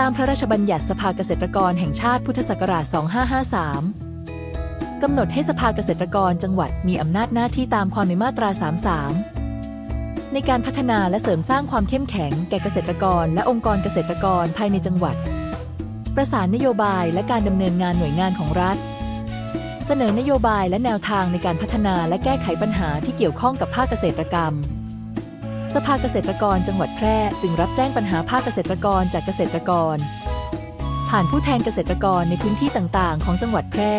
ตามพระราชบัญญัติสภาเกษตรกรแห่งชาติพุทธศักราช 2553 กำหนดให้สภาเกษตรกรจังหวัดมีอำนาจหน้าที่ตามความในมาตรา 33 ในการพัฒนาและเสริมสร้างความเข้มแข็งแก่เกษตรกร และองค์กรเกษตรกรภายในจังหวัด ประสานนโยบายและการดำเนินงานหน่วยงานของรัฐ เสนอนโยบายและแนวทางในการพัฒนาและแก้ไขปัญหาที่เกี่ยวข้องกับภาคเกษตรกรรม สภาเกษตรกรจังหวัดแพร่จึงรับแจ้งปัญหาภาคเกษตรกรจากเกษตรกร ผ่านผู้แทนเกษตรกรในพื้นที่ต่างๆ ของจังหวัดแพร่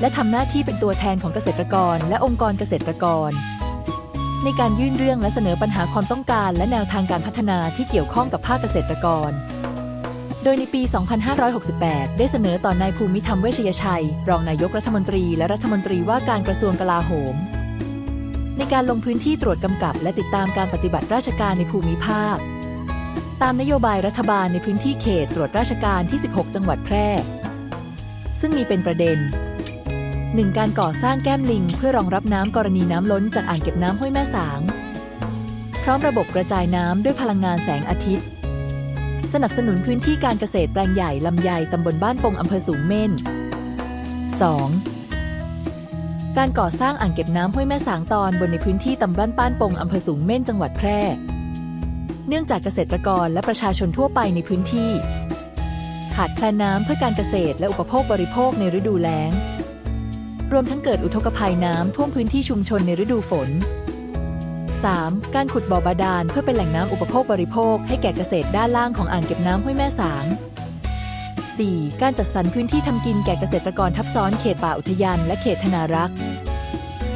และทำหน้าที่เป็นตัวแทนของเกษตรกรและองค์กรเกษตรกร ในการยื่นเรื่องและเสนอปัญหาความต้องการและแนวทางการพัฒนาที่เกี่ยวข้องกับภาคเกษตรกรโดยในปี 2568 ได้เสนอต่อนายภูมิธรรมเวชยชัย รองนายกรัฐมนตรีและรัฐมนตรีว่าการกระทรวงกลาโหม ในการลงพื้นที่ตรวจกำกับ และติดตามการปฏิบัติราชการในภูมิภาค ตามนโยบายรัฐบาลในพื้นที่เขตตรวจราชการที่ 16 จังหวัดแพร่ ซึ่งมีเป็นประเด็น 1. การก่อสร้างแก้มลิง เพื่อรองรับน้ำกรณีน้ำล้นจากอ่างเก็บน้ำห้วยแม่สาง พร้อมระบบกระจายน้ำด้วยพลังงานแสงอาทิตย์ สนับสนุนพื้นที่การเกษตรแปลงใหญ่ลำไยตำบลบ้านปงอำเภอสูงเม่น 2. การก่อสร้างอ่างเก็บน้ำห้วยแม่สางตอนบนในพื้นที่ตำบลบ้านปงอำเภอสูงเม่นจังหวัดแพร่ เนื่องจากเกษตรกรและประชาชนทั่วไปในพื้นที่ ขาดแคลนน้ำเพื่อการเกษตรและอุปโภคบริโภคในฤดูแล้ง รวมทั้งเกิดอุทกภัยน้ำท่วมพื้นที่ชุมชนในฤดูฝน 3. การขุดบ่อบาดาลเพื่อเป็นแหล่งน้ำอุปโภคบริโภคให้แก่เกษตรด้านล่างของอ่างเก็บน้ำห้วยแม่สาง 4. การจัดสรรพื้นที่ทำกินแก่เกษตรกรทับซ้อนเขตป่าอุทยานและเขตธนารักษ์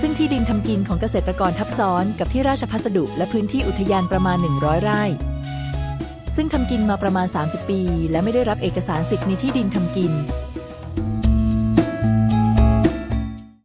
ซึ่งที่ดินทำกินของเกษตรกรทับซ้อนกับที่ราชพัสดุและพื้นที่อุทยานประมาณ 100 ไร่ ซึ่งทำกินมาประมาณ 30 ปี และไม่ได้รับเอกสารสิทธิ์ในที่ดินทำกิน